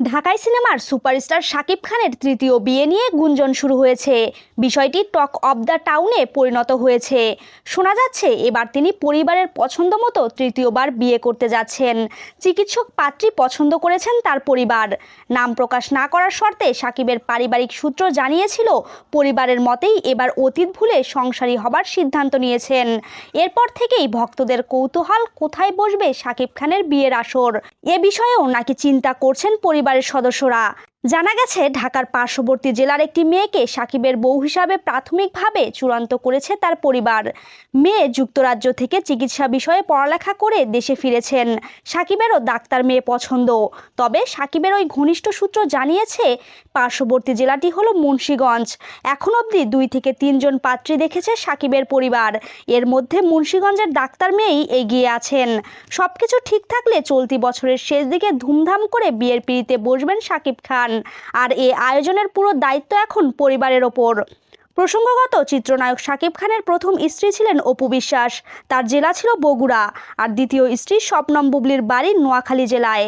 ঢাকাই সিনেমার সুপারস্টার শাকিব খানের তৃতীয় বিয়ে নিয়ে গুঞ্জন শুরু হয়েছে। বিষয়টি টক অব দ্য টাউনে পরিণত হয়েছে। শোনা যাচ্ছে, এবার তিনি পরিবারের পছন্দ মতো তৃতীয়বার বিয়ে করতে যাচ্ছেন। চিকিৎসক পাত্রী পছন্দ করেছেন তার পরিবার। নাম প্রকাশ না করার শর্তে শাকিবের পারিবারিক সূত্র জানিয়েছিল, পরিবারের মতেই এবার অতীত ভুলে সংসারী হবার সিদ্ধান্ত নিয়েছেন। এরপর থেকেই ভক্তদের কৌতূহল কোথায় বসবে শাকিব খানের বিয়ের আসর? এ বিষয়েও নাকি চিন্তা করছেন পরিবারের সদস্যরা জানা গেছে, ঢাকার পার্শ্ববর্তী জেলার একটি মেয়েকে সাকিবের বউ হিসাবে প্রাথমিকভাবে চূড়ান্ত করেছে তার পরিবার। মেয়ে যুক্তরাজ্য থেকে চিকিৎসা বিষয়ে পড়ালেখা করে দেশে ফিরেছেন। সাকিবেরও ডাক্তার মেয়ে পছন্দ। তবে সাকিবের ওই ঘনিষ্ঠ সূত্র জানিয়েছে, পার্শ্ববর্তী জেলাটি হলো মুন্সীগঞ্জ। এখন অবধি দুই থেকে তিনজন পাত্রী দেখেছে সাকিবের পরিবার। এর মধ্যে মুন্সীগঞ্জের ডাক্তার মেয়েই এগিয়ে আছেন। সবকিছু ঠিক থাকলে চলতি বছরের শেষ দিকে ধুমধাম করে বিয়ের পিড়িতে বসবেন সাকিব খান। আর এ আয়োজনের পুরো দায়িত্ব এখন পরিবারের ওপর। প্রসঙ্গগত চিত্রনায়ক শাকিব খানের প্রথম স্ত্রী ছিলেন অপু বিশ্বাস। তার জেলা ছিল বগুড়া। আর দ্বিতীয় স্ত্রী স্বপ্নম বুবলির বাড়ি নোয়াখালী জেলায়।